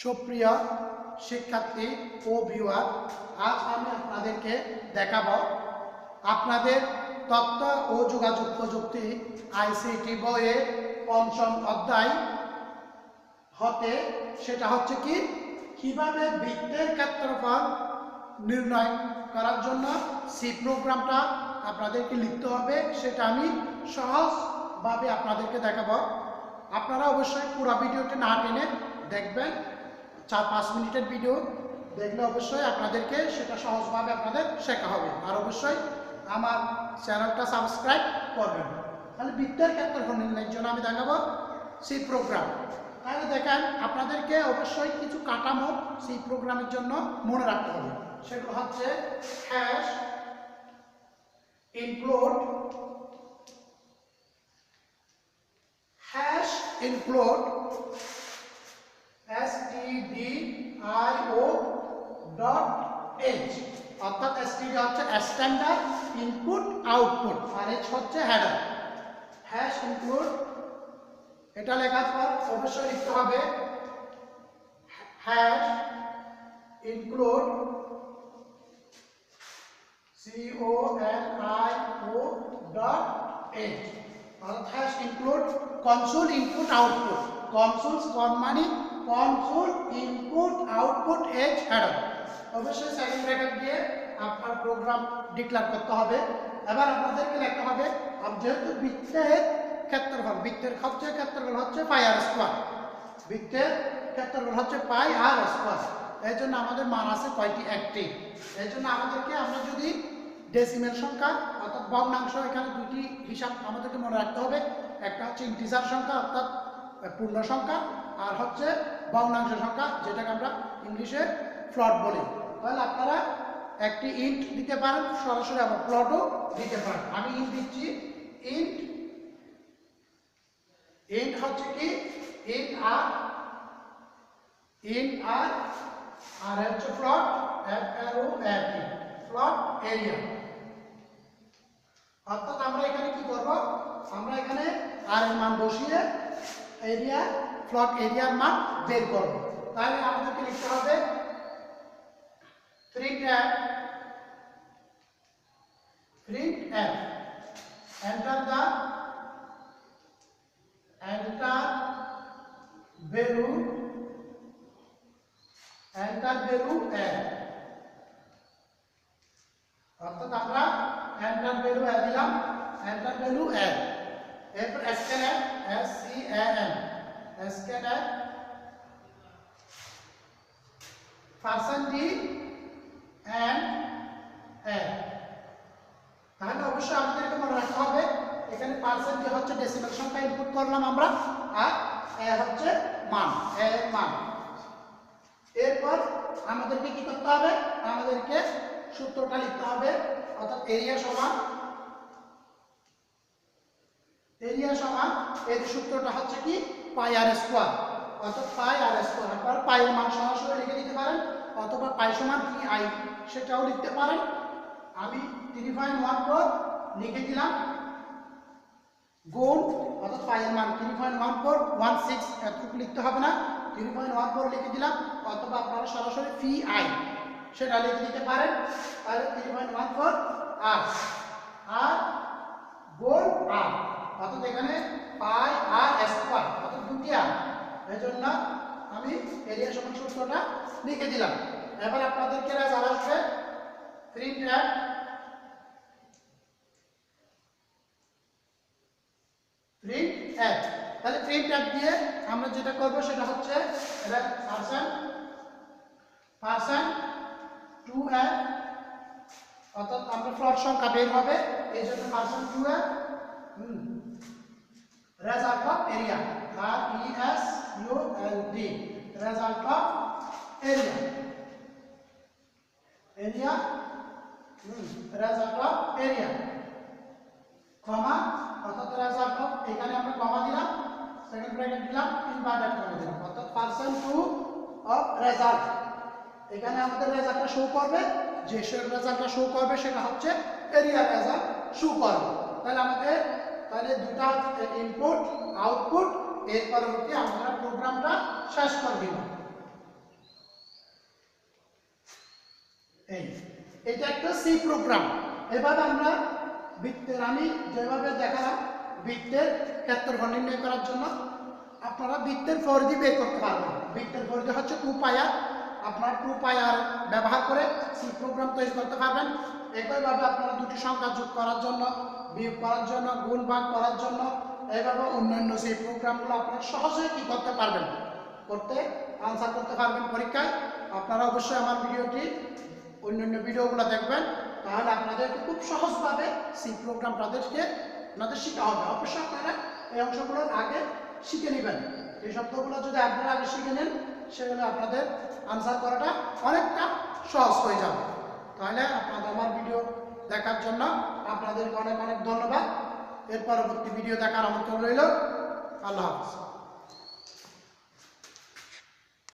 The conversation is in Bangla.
সুপ্রিয় শিক্ষার্থী ও ভিউয়ার, আজ আমি আপনাদেরকে দেখাবো আপনাদের তথ্য ও যোগাযোগ প্রযুক্তি আইসিটি বইয়ে পঞ্চম অধ্যায় হতে, সেটা হচ্ছে কি? কীভাবে বৃত্তের ক্ষেত্রফল নির্ণয় করার জন্য সি প্রোগ্রামটা আপনাদেরকে লিখতে হবে, সেটা আমি সহজভাবে আপনাদেরকে দেখাবো। আপনারা অবশ্যই পুরো ভিডিওটি না টেনে দেখবেন চার, পাঁচ মিনিটের ভিডিও দেখলে অবশ্যই আপনাদেরকে সেটা সহজভাবে আপনাদের শেখা হবে। আর অবশ্যই আমার চ্যানেলটা সাবস্ক্রাইব করবেন। তাহলে বিদ্যার ক্ষেত্রফল নির্ণয়ের জন্য আমি দেখাবো সি প্রোগ্রাম তাহলে দেখেন, আপনাদেরকে অবশ্যই কিছু কাঠামো সেই প্রোগ্রামের জন্য মনে রাখতে হবে। সেগুলো হচ্ছে hash include hash include T D I O dot H অর্থাৎ এস হচ্ছে স্ট্যান্ডার্ড ইনপুট আউটপুট আর এইচ হচ্ছে হেডার হ্যাশ ইনক্লুড এটা লেখার পর অবশ্যই লিখতে হবে। Hash include C O N I O dot H অর্থাৎ hash include console input output console con মানে console input output as header অবশ্যই সেকেন্ড ব্র্যাকেট দিয়ে আপনার প্রোগ্রাম ডিক্লেয়ার করতে হবে। এবার আপনাদেরকে লিখতে হবে যেহেতু বৃত্তের ক্ষেত্রফল, বৃত্তের হচ্ছে ক্ষেত্রফল হচ্ছে পাই আর স্কোয়ার বৃত্তের ক্ষেত্রফল হচ্ছে পাই আর স্কোয়ার এই জন্য আমাদের মান আছে কয়টি? একটি। এই জন্য আমাদেরকে আমরা যদি ডেসিমেল সংখ্যা অর্থাৎ ভগ্নাংশ এখানে দুটি হিসাব আমাদেরকে মনে রাখতে হবে। একটা হচ্ছে ইন্টিজার সংখ্যা, অর্থাৎ পূর্ণ সংখ্যা আর হচ্ছে ভগ্নাংশ সংখ্যা, যেটাকে আমরা ইংলিশে ফ্লট বলি। তাহলে আপনারা একটি ইন্ট দিতে পারেন, সরাসরি আবার প্লটও দিতে পারেন। আমি ইন্ট দিচ্ছি ইন্ট ইন্ট হচ্ছে কি? ইন্ট আর ইন্ট আর আর হচ্ছে float F R O F float area অর্থাৎ আমরা এখানে কি করব? আমরা এখানে আর এর মান বসিয়ে এরিয়া প্লট এরিয়ার মান বের করব তাহলে আমাদেরকে লিখতে হবে print app print app enter the enter value enter value app অর্থাৎ আমরা এন্টার ভ্যালু অ্যাড দিলাম এন্টার ভ্যালু অ্যাড এরপর scan add S C A N scan add percent D and add তাহলে অবশ্যই আমাদেরকে মনে রাখতে হবে, এখানে পার্সেন্ট ডি হচ্ছে ডেসিমাল সংখ্যা ইনপুট করলাম আমরা, আর এ হচ্ছে মান এ মান। এরপর আমাদেরকে কি করতে হবে? আমাদেরকে সূত্রটা লিখতে হবে, অর্থাৎ এরিয়া সমান এরিয়া সমান, এর সূত্রটা হচ্ছে কি? Pi R square. অর্থাৎ পাই আর স্কোয়ার পাইয়ের মান সরাসরি লিখে দিতে পারেন, অথবা পাই সমান পি আই সেটাও লিখতে পারেন। আমি থ্রি পয়েন্ট ওয়ান ফোর লিখে দিলাম। গুণ, অর্থাৎ পাইয়ের মান three point one four one six এতটুকু লিখতে হবে না। থ্রি পয়েন্ট ওয়ান ফোর লিখে দিলাম, অথবা আপনারা সরাসরি পি আই সেটা লিখে দিতে পারেন। তাহলে three point one four R R গোল আর অর্থাৎ এখানে পাই আর স্কোয়ার অর্থাৎ দুটি আর। এই জন্য আমি এরিয়া সমান সূত্রটা লিখে দিলাম। এবার আপনাদেরকে রেজাল্ট আসবে প্রিন্ট অ্যাড প্রিন্ট অ্যাড তাহলে প্রিন্ট অ্যাড দিয়ে আমরা যেটা করব সেটা হচ্ছে পার্সেন্ট পার্সেন্ট টু অ্যাড অর্থাৎ আমরা ফ্লট সংখ্যা বের হবে, এই জন্য percent two add result of area R E S U L D result of area area result of area comma অর্থাৎ রেজাল্ট অফ এখানে আমরা কমা দিলাম সেকেন্ড ব্র্যাকেট দিলাম ইনভার্টেড কমা দিলাম। অর্থাৎ পার্সেন্ট টু অফ রেজাল্ট এখানে আমাদের রেজাল্টটা শো করবে, যে রেজাল্টটা শো করবে, সেটা হচ্ছে এরিয়া রেজাল্ট শো করবে। তাহলে আমাদের তাহলে দুটা ইনপুট আউটপুট এর পরবর্তী আমরা প্রোগ্রামটা শেষ করে দিব। এই, এটা একটা সি প্রোগ্রাম এভাবে আমরা বৃত্তের, আমি যেভাবে দেখালাম, বৃত্তের ক্ষেত্রফল নির্ণয় করার জন্য আপনারা বৃত্তের পরিধি বের করতে পারবেন। বৃত্তের পরিধি হচ্ছে টু পায়ার আপনার টু পায়ার ব্যবহার করে সি প্রোগ্রাম তৈরি করতে পারবেন। একইভাবে আপনারা দুটি সংখ্যা যোগ করার জন্য, বিয়োগ করার জন্য, গুণ ভাগ করার জন্য, এইভাবে অন্যান্য সেই প্রোগ্রামগুলো আপনারা সহজেই কি করতে পারবেন? করতে আনসার করতে পারবেন পরীক্ষায়। আপনারা অবশ্যই আমার ভিডিওটি, অন্যান্য ভিডিওগুলো দেখবেন। তাহলে আপনাদেরকে খুব সহজভাবে সেই প্রোগ্রাম তাদেরকে আপনাদের শেখা হবে। অবশ্যই আপনারা এই অংশগুলোর আগে শিখে নেবেন। এই শব্দগুলো যদি আপনারা আগে শিখে নেন, সেগুলো আপনাদের আনসার করাটা অনেকটা সহজ হয়ে যাবে। তাহলে আপনাদের দেখার জন্য আপনাদেরকে অনেক অনেক ধন্যবাদ। এর পরবর্তী ভিডিও দেখার আমন্ত্রণ রইল। আল্লাহ হাফিজ।